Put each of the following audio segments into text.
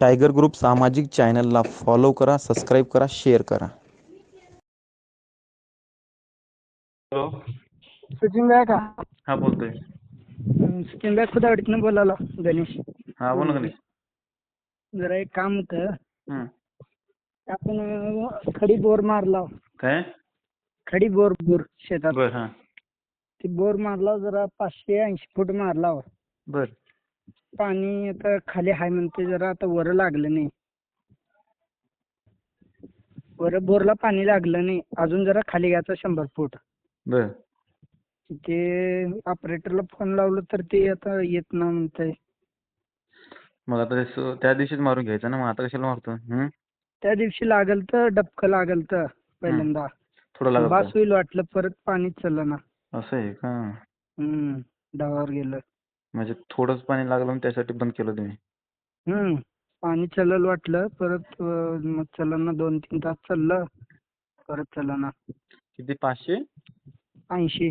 Tiger group सामाजिक चॅनलला follow करा सबस्क्राईब करा शेअर करा. हॅलो. सचिन गाय का? हा बोलतोय. हं, सचिन गाय खुदावडीतनं बोलायला गणेश. हा बोल गणेश. जरा एक काम होतं. हं. आपण अं, खडी बोर मारला. काय? खडी बोर बोर शेतात. बर हा. ती बोर मारला जरा पाचशे ऐंशी फूट मारला. बर. पाणी आता खाली हाय म्हणते जरा आता वर लागलं नाही. वर बोरला पाणी लागलं नाही. अजून जरा खाली घ्यायचं शंभर फूट. बर. ते ऑपरेटरला फोन लावलं तर ते आता येत ना म्हणतंय. मग आता ते स- त्या दिवशीच मारून घ्यायचं ना? मग आता कशाला मारतो हं? त्या दिवशी लागल तर डबकं लागल तर पहिल्यांदा. थोडं लागत बास? होईल वाटलं परत पाणीच चाललं ना असं आहे का? हम्म डावावर गेलं. म्हणजे थोडंच पाणी लागलं म्हणून त्यासाठी बंद केलं तुम्ही? हम्म. पाणी चलल वाटलं परत अं, मग चलन दोन तीन तास चाललं परत चला ना किती? पाचशे? ऐंशी.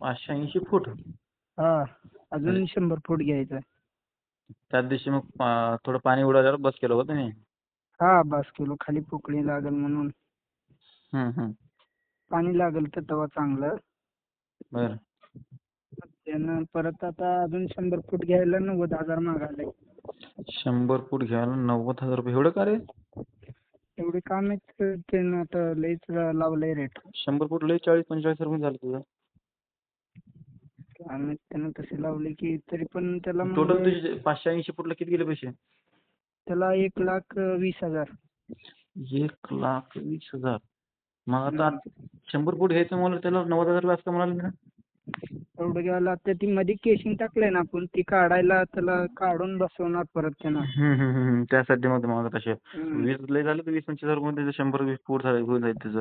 पाचशे ऐंशी फूट? हा. अजून शंभर फूट घ्यायचं त्याच दिवशी मग पा- थोडं पाणी उडाल्यावर बस केलं होतं तुम्ही? हा बास किलो. खाली पोकळी लागल म्हणून. हं, हं. पाणी लागल तर तेव्हा चांगलं. बर. त्यानं परत आता अजून शंभर फूट घ्यायला नव्वद हजार मागायलाय. शंभर फूट घ्यायला नव्वद हजार रुपये? एवढं का रे? एवढे काम आहेत त्यानं आता लईच लावलंय रेट शंभर फूट लय चाळीस पंचेचाळीस रुपये झालं तुझं. आहेत त्यानं तसे लावले की तरी पण त्याला टोटल तुझे पाचशे ऐंशी फूटला किती गेले पैसे? त्याला एक लाख वीस हजार. एक लाख वीस हजार. मग आता शंभर फूट घ्यायचं म्हणलं त्याला नव्वद हजार रुपये असं म्हणाले ना? घ्यायला आता ती मध्ये केशिंग टाकलंय ना आपण ती काढायला त्याला काढून बसवणार परत त्यानं. हम्म, हम्म, हम्म. त्यासाठी मग मला तसे हम्म. वीस लय झालं तर वीस पंचवीस हजारमध्ये शंभर वीस फूट झाले होऊन जाईल त्याचं.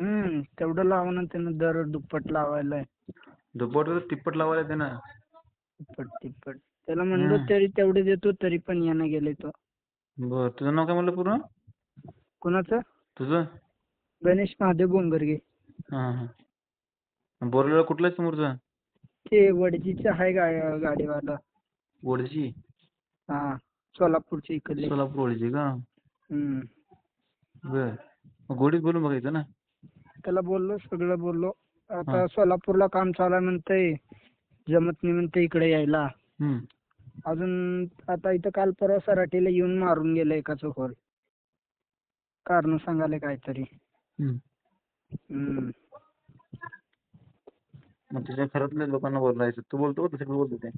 हम्म तेवढं लावणं त्यानं दर दुप्पट लावायलाय. दुप्पट तिप्पट लावायला ते ना दुप्पट तिप्पट. त्याला म्हणलो हम्म. तरी तेवढे देतो तरी पण यानं गेले तो. बर तुझं नाव काय म्हणलं पूर्ण? कोणाचं? तुझं? गणेश महादेव बोंगरगे. हा हा. बोरलेला कुठला आहे समोरचा? ते वडजीचं आहे गा गाडीवाला. ओढची हा सोलापूरच्या इकडले. सोलापूर ओढची का? हम्म. बर. मग गोडीत बोलून बघायचं ना? त्याला बोललो सगळं बोललो. आता हा. सोलापूरला काम चालू आहे म्हणतंय जमत नाही म्हणते इकडे यायला. हम्म. अजून आता इथं काल परवा सराटीला येऊन मारून गेलं एकाचं होल कारण सांगाले काहीतरी. हम्म. हम्म. मग तुझ्या घरातल्या लोकांना बोलायचं. तू बोलतो का दुसरीकडे बोलतो ते?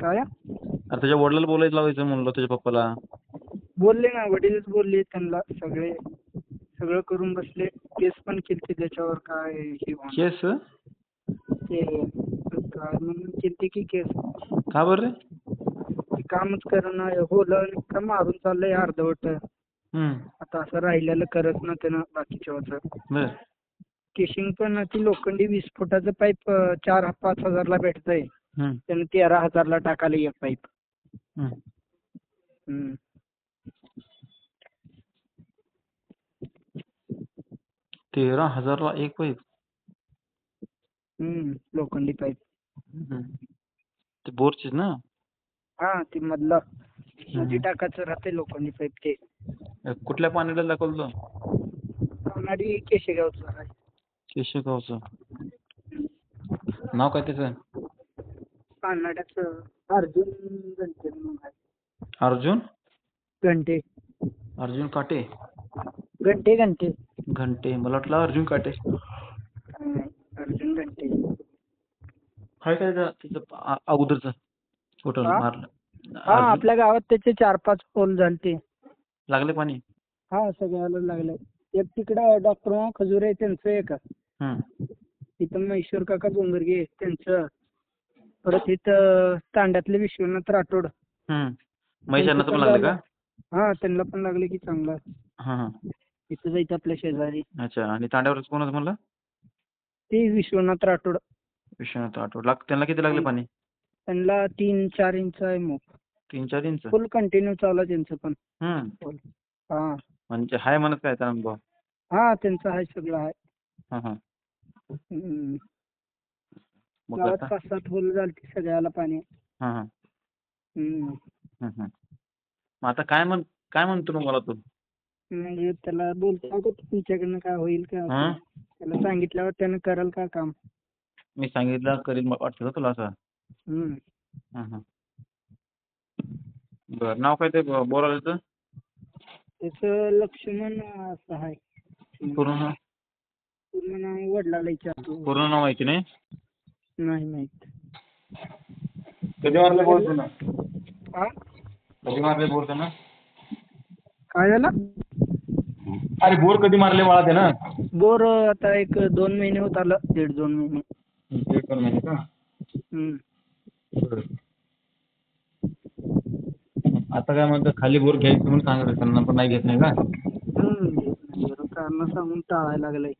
काय अरे तुझ्या वडिलाला बोलायचं लावायचं म्हणलं तुझ्या पप्पाला. बोलले ना वडीलच बोलले त्यांना सगळे. सगळं करून बसले. केस पण केलते त्याच्यावर काय हे. केस? ते काय म्हणून केलते की केस? का बरं? रे ते कामच करणं होलं का मारून चाललंय अर्धवट. हम्म. आता असं राहिलेलं करत ना त्यानं बाकीच्या बर. केशिंग पण ती लोखंडी वीस फुटाचं पाईप चार पाच हजारला भेटतंय. त्यानं तेरा हजारला टाकाले एक पाईप. तेरा हजारला एक पाईप? हम्म. लोखंडी पाईप. ते बोरचीच ना? हा ती मधलं. मध्ये टाकायचं राहते लोखंडी पाईप ते. कुठल्या पाण्याला दाखवलं तो कानाडी केशेगावचं आहे. केशवगावचं. नाव काय त्याचं? अर्जुन घंटे म्हणून आहे. अर्जुन? घंटे अर्जुन काटे? घंटे घंटे घंटे. मला वाटलं अर्जुन काटे. काय, अर्जुन घंटे काय त्या- त्याचं आ- अगोदरचं? फोटो हा? मारलं. हा अर्जुन- आपल्या गावात त्याचे चार पाच पोल झालते. लागले पाणी? हा सगळ्याला लागले. एक तिकडं डॉक्टर खजुरे आहे त्यांचं एक. इथं महेश्वर काका बोंगरगे त्यांचं. परत इथं तांड्यातले विश्वनाथ राठोड. महेशांना पण लागले का? हा त्यांना पण लागले की चांगलं. इथं जायचं आपल्या शेजारी. अच्छा आणि तांड्यावरच कोण म्हणलं? ते विश्वनाथ राठोड. विश्वनाथ लाग त्यांना किती लागले पाणी? त्यांना तीन चार इंच आहे मग तीन चार इंच? फुल कंटिन्यू चालू आहे त्यांचं पण. हा. म्हणजे हाय म्हणत काय अनुभव? हा त्यांचं आहे सगळं आहे गावात पाच सात होल झालते सगळ्याला पाणी. हा हा. हम्म. हम्म, हम्म. मग आता काय म्हण काय म्हणतो मग मला तू? म्हणजे त्याला बोलता का तुमच्याकडनं काय होईल का हा? त्याला सांगितल्यावर त्यानं कराल का काम? मी सांगितलं करीन मग वाटतं का तुला असं? हम्म. हां हां. बरं नाव काय ते ब- बोराचं त्याचं लक्ष्मण असं आहे. पूर्ण पूर्ण नाव वडिलाला विचारतो पूर्ण नाव माहिती नाही? नाही माहीत. कधी मारले बोर तुला? हा कधी मारले बोर त्यानं? काय झालं? अरे बोर कधी मारले मला त्यानं? बोर आता एक दोन महिने होत आलं दीड दोन महिने. एक दोन महिने का? हम्म. आता काय म्हणतं खाली बोर घ्यायचं म्हणून सांगत त्यांना पण नाही घेत नाही का? हम्म. कारण सांगून टाळायला लागलंय.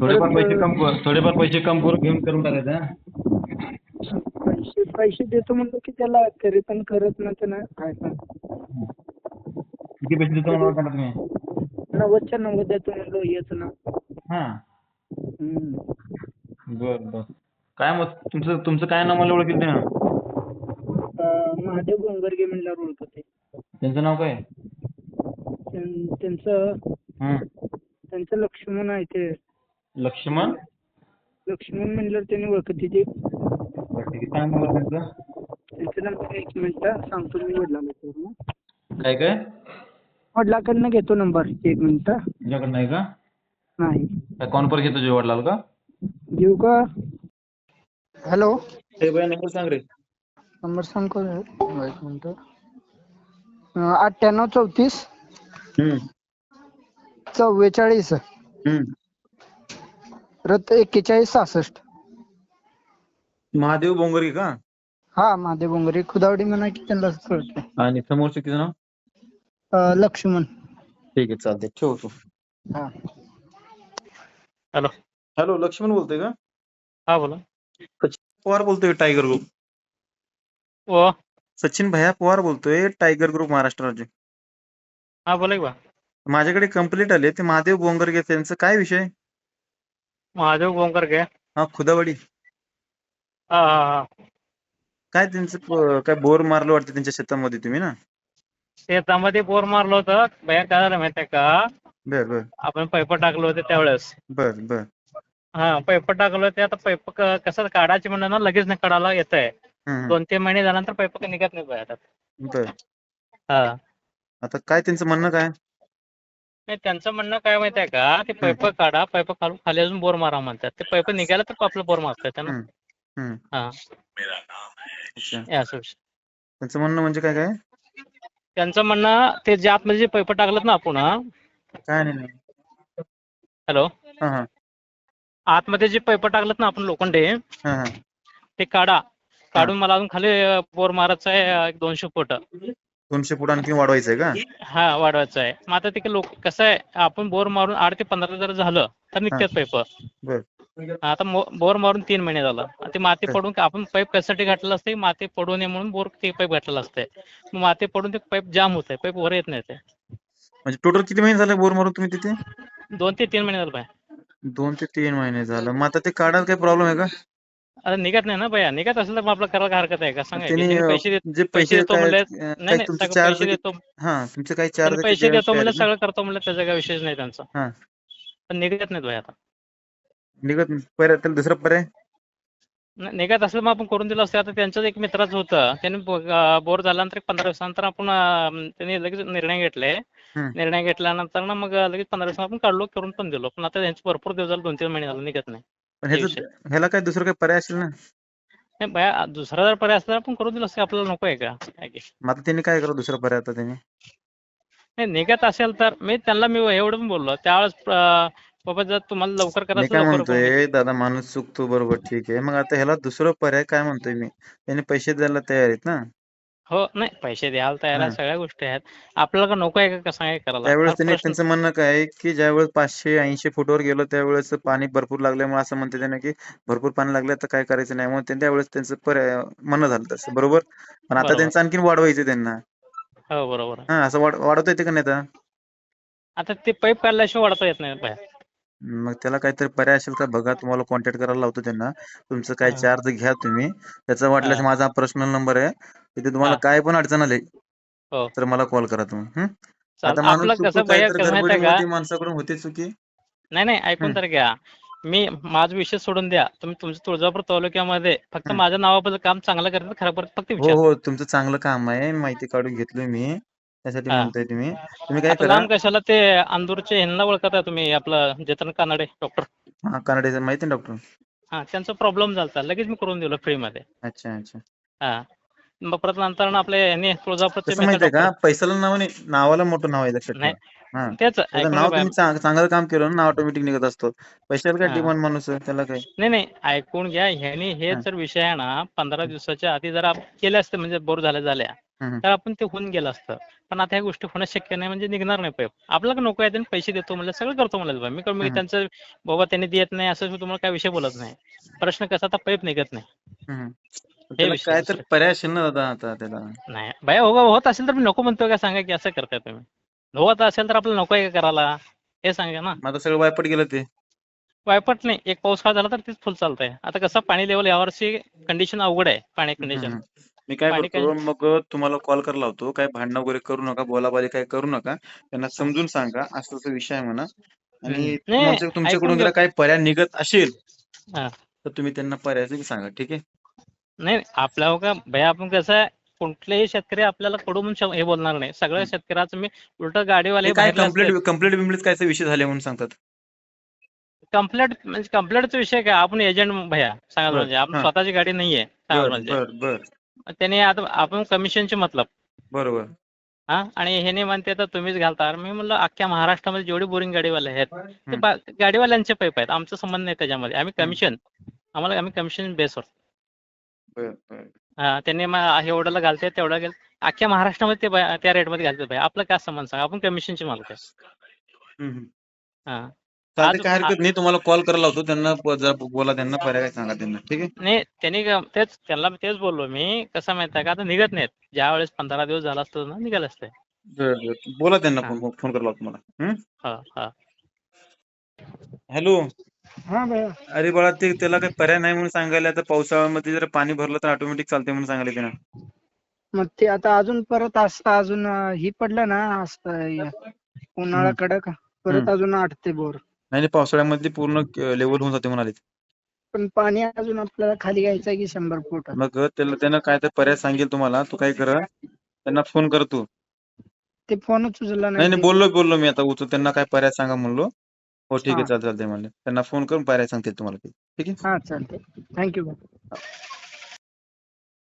थोडेफार पैसे कम कर थोडेफार पैसे कम करून घेऊन करून टाकायचं हा? पैसे पैसे देतो म्हणतो की त्याला तरी पण करत नव्हतं ना काय सांग किती पैसे देतो मला वाटतं तुम्ही? नव्वदच्या नव्वद देतो म्हणलो येच ना. हा. हम्म. बर बर. काय मग तुमचं तुमचं काय नाव मला ओळखील ना अं, महादेव गोंगरगे म्हणल्यावर ओळखत. त्यांचं नाव काय? त्यां- त्यांचं हं. त्यांचं लक्ष्मण आहे ते. लक्ष्मण? लक्ष्मण म्हणल्यावर त्यांनी ओळखत आहे. त्यांचं? त्यांचं नंबर एक मिनिट सांगतो मी काय काय? वडिलाकडनं घेतो नंबर एक मिनिट का? नाही. काय कॉन्फर घेतो तुझ्या वडिलाला का? घेऊ का? हॅलो. हे नंबर सांग रे. नंबर सांगतो एक मिनिट. अठ्ठ्याण्णव चौतीस हम्म. चव्वेचाळीस. हम्म. रत एक्केचाळीस सहासष्ट. महादेव बोंगरी का? हा महादेव बोंगरे. खुदावडी म्हणा की त्यांना आणि समोरचं तिचं नाव? लक्ष्मण. ठीक आहे चालते ठेवतो हा. हॅलो. हॅलो लक्ष्मण बोलतोय का? हा बोला. पवार बोलतोय टायगर ग्रुप. ओ सचिन भैया पवार बोलतोय टायगर ग्रुप महाराष्ट्र राज्य. हा बोला की बा. माझ्याकडे कंप्लीट आले ते महादेव बोंगरगे त्यांचं काय विषय? महादेव गोंकर घे हा खुदावडी हा हा हा. काय त्यांचं प- काय बोर मारलं वाटतं त्यांच्या शेतामध्ये तुम्ही ना? शेतामध्ये बोर मारलं होतं. भैया काय झालं माहितीये का? बर बर. आपण पैप टाकलं होते त्यावेळेस. बर बर. हा पैप टाकलं होते. आता पैप क- कसं काढायचे म्हणलं ना लगेच नाही काढायला येत आहे हम्म, दोन तीन महिने झाल्यानंतर पैप निघत नाही बर. हा. आता काय त्यांचं म्हणणं काय? नाही त्यांचं म्हणणं काय माहितीये का? ते पैप काढा पैप काढून खाली अजून बोर मारा म्हणतात. ते पैप निघायला तर आपलं बोर मारतात ना? हम्म. हा. अच्छा. हे असं विषय. त्यांचं म्हणणं म्हणजे काय काय? त्यांचं म्हणणं ते जे आतमध्ये जे पैप टाकलेत ना आपण काय नाही हॅलो? हा हा. आतमध्ये जे पैप टाकलेत ना आपण लोखंडे हा हा. ते काढा. काढून मला अजून खाली अं, बोर मारायचा आहे अं, एक दोनशे फूट. दोनशे फूट आणखी वाढवायचंय का? हा वाढवायचं आहे मग आता ते लोक कसं आहे आपण बोर मारून आठ ते पंधरा जर झालं तर निघतात बर. आता मो- बोर मारून तीन महिने झालं. ते माती पडून आपण पाईप कशासाठी घातलेलं असते माती पडू नये म्हणून बोर ते पाईप घातलेलं असते मग माती पडून ते पाईप जाम होत आहे पाईप वर येत नाही ते म्हणजे टोटल किती महिने झाले बोर मारून तुम्ही तिथे? दोन ते तीन महिने झालं बाय दोन ते तीन महिने झालं. मग आता ते काढायला काही प्रॉब्लेम आहे का? आता निघत नाही ना भैया. निघत असेल तर मग आपलं करायला हरकत आहे? का सांगा? त्यांनी त्यांनी पैसे देत जे पैसे पैसे देतो म्हणले नाही नाही तुमचे सगळं चार्ज पैसे देतो हा तुमचे काही त्यांनी चार्ज पैसे देतो म्हणलं सगळं करतो म्हणलं त्याचा काही विषयच नाही त्यांचा. हा. पण निघत नाहीत भाई आता. निघत नाही. पर्याय त्याला दुसरा पर्याय? नाही, निघत असलं मग आपण करून दिलं असतं. आता त्यांचंच एक मित्राचं होतं. त्यांनी बोर झाल्यानंतर एक पंधरा दिवसानंतर आपण अं, त्यांनी लगेच निर्णय घेतले. हम्म. निर्णय घेतल्यानंतर ना मग लगेच पंधरा दिवसांनी आपण काढलो करून पण दिलो. पण आता त्यांचे भरपूर दिवस झाले दोन तीन महिने झाले निघत नाही. पण ह्याचं ह्याला काय दुसरं काही पर्याय असेल ना? नाही भैया दुसरा जर पर्याय असला तर आपण करून दिलं असतं आपल्याला नको आहे का? काय की? मग आता त्यांनी काय करावं दुसरा पर्याय आता त्यांनी? नाही निघत असेल तर मी त्यांना मी एवढं पण बोललो. त्यावेळेस अं, बाबा जर तुम्हाला लवकर मी करायचं काय लवकर. म्हणतोय दादा माणूस चुकतो बरोबर ठीक आहे. मग आता ह्याला दुसरं पर्याय काय म्हणतोय मी? त्यांनी पैसे द्यायला तयार आहेत ना? हो नाही पैसे द्यायला तयार आहे हा. सगळ्या गोष्टी आहेत. आपल्याला नको आहे का कसं आहे करायला? त्यावेळेस हा त्यांनी प्रश्न त्यांचं म्हणणं काय आहे की ज्यावेळेस पाचशे ऐंशी फुटावर गेलो त्यावेळेस पाणी भरपूर लागल्यामुळे असं म्हणते त्याने की भरपूर पाणी लागलं तर काय करायचं नाही. म्हणून त्यावेळेस त्यांचं पर्याय म्हणणं झालं तसं. बरोबर? पण आता बरोबर. त्यांचं आणखीन वाढवायचं त्यांना. हो बरोबर आहे. हा असं वाढ वाढवता येते का नाही आता? आता ते पाईप काढल्याशिवाय वाढता येत नाही बाहेर. मग त्याला काहीतरी पर्याय असेल का बघा तुम्हाला कॉन्टॅक्ट करायला लावतो त्यांना तुमचं काय. चार्ज घ्या तुम्ही त्याचा वाटल्यास. माझा पर्सनल नंबर आहे तिथे तुम्हाला. काय पण अडचण आली हो. तर मला कॉल करा तुम्ही हं? चाल आता माणूस आपलं कसं चुकतो भैया तर कसं माहिती आहे का गडबडीमध्ये माणसाकडून होते चुकी नाही नाही ऐकून. तर घ्या मी माझा विषय सोडून द्या तुम्ही तुमच्या तुळजापूर तालुक्यामध्ये फक्त हं. माझ्या नावाबद्दल काम चांगलं करतात खरं फक्त हो विचार हो तुमचं चांगलं काम आहे माहिती काढून घेतलोय मी त्यासाठी. म्हणतोय तुम्ही. तुम्ही काय आता करा लांब कशाला ते अंदूरचे ह्यांना ओळखत तुम्ही आपलं जतन कानडे डॉक्टर. हा कन्नडीचं माहिती ना डॉक्टर? हा त्यांचा प्रॉब्लेम झालता. लगेच मी करून दिलं फ्री मध्ये. अच्छा अच्छा. हा. मग परत नंतर आपले ह्यांनी तुळजापूरचे कसं माहितीये का? पैशाला नाव नाही नावाला मोठं नाव आहे लक्षात नाही ठेवा हा. तेच त्याचं ऐकून नाव घ्या तुम्ही चांग- चांगलं काम केलं ना नाव ऑटोमॅटिक निघत असतो. पैशाला काय हा. डिमांड माणूस आहे, त्याला काय? नाही नाही ऐकून घ्या. ह्यानी हे हा. जर विषय आहे ना पंधरा दिवसाच्या आधी जर आपण केले असते म्हणजे बोर झाल्या झाल्या हम्म. तर आपण ते होऊन गेलं असतं. पण आता ह्या गोष्टी होणं शक्य नाही म्हणजे निघणार नाही पैप आपल्याला नको आहे त्यांनी पैसे देतो म्हणजे सगळं करतो म्हणजे मी मी हम्म. त्यांचं बाबा त्यांनी देत नाही असं मी तुम्हाला काय विषय बोलत नाही. प्रश्न कसा आता पैप निघत नाही. हम्म. त्याला विषय काय तर दुसरं. पर्याय असेल ना दादा आता त्याला. नाही भया हो होत असेल तर मी नको म्हणतो का? सांगा की असं करताय तुम्ही. होत असेल तर आपल्याला नको आहे का करायला. हे सांगा ना. मग आता सगळं वायपट गेलं ते. वायपट नाही एक पाऊस काळ झाला तर तेच फुल चालतंय. आता कसं पाणी लेवल यावर्षी कंडिशन अवघड आहे पाणी कंडिशन हम्म. मी काय पाणी करतो मग तुम्हाला कॉल करायला लावतो. काय भांडणं वगैरे करू नका बोलाबाली काय करू नका. त्यांना समजून सांगा असं असं विषय आहे म्हणा. आणि नाही, तुमच्याकडून ऐकून जर घ्या. काही पर्याय निघत असेल हा. तर तुम्ही त्यांना पर्याय सांगा ठीक आहे? नाही आपल्या हो का भया आपण कसं आहे कुठलेही शेतकरी आपल्याला कडू म्हणून शब- हे बोलणार नाही. सगळ्या. शेतकऱ्याचं मी उलट गाडीवाले काय कंप्लेंट कंप्लेंट बिम्प्लेट काय ते विषय झाले म्हणून सांगतात. कंप्लेंट म्हणजे कंप्लेंटचा विषय काय? आपण एजंट भया सांगा बर, म्हणजे. आपण हा. स्वतःची गाडी नाहीये सांगा बर म्हणजे. बर बर. त्याने आता आपण कमिशनचे मतलब. बरोबर. हा आणि ह्याने म्हणते तर तुम्हीच घालता. मी म्हणलं अख्ख्या महाराष्ट्रामध्ये जेवढी बोरिंग गाडीवाले आहेत ते हम्म. बा- गाडीवाल्यांचे पैप आहेत. आमचा संबंध नाही त्याच्यामध्ये. आम्ही. कमिशन आम्हाला आम्ही कमिशन बेसवर बर बर. हा त्यांनी मग एवढ्याला घालते तेवढा गेल अख्ख्या महाराष्ट्रामध्ये ते बा- त्या रेटमध्ये घालतात भाई आपलं काय संबंध सांगा आपण कमिशनचे मालक आहे. हम्म, हम्म. हा. चालतंय आज- काय हरकत नाही. तुम्हाला कॉल करायला लावतो. त्यांना प- जरा बोला. त्यांना पर्याय सांगा त्यांना. ठीक आहे? नाही त्यांनी ग- तेच त्यांना तेच बोललो मी. कसं माहीत आहे का? आता निघत नाहीत. ज्या वेळेस पंधरा दिवस झाला असतो ना निघालं असते. बर बर. बोला त्यांना. हा. फोन फोन करायला लावतो? हा हा. हॅलो. हा भैया अरे बाळा ते त्याला काही पर्याय नाही म्हणून सांगायला आता पावसाळ्यामध्ये जर पाणी भरलं तर ऑटोमॅटिक चालते म्हणून सांगायला त्यानं मग ते आता अजून परत असं अजून अं, ही पडलं ना असं य- उन्हाळा कडक परत हम्म. अजून आटते बोर. नाही पावसाळ्यामध्ये पूर्ण लेवल होऊन जाते म्हणाले पण पाणी अजून आपल्याला खाली घ्यायचं आहे की शंभर फूट? मग त्याला त्यानं काय तर पर्याय सांगेल तुम्हाला तू काय कर त्यांना फोन कर तू. ते फोनच उचलला नाही नाही. बोललो बोललो मी आता उचल त्यांना काय पर्याय सांगा म्हणलो. हो ठीक आहे. हा. चालतंय चालतंय म्हणले. त्यांना फोन करून पर्याय सांगतील तुम्हाला ते. ठीक आहे? हा चालते थँक्यू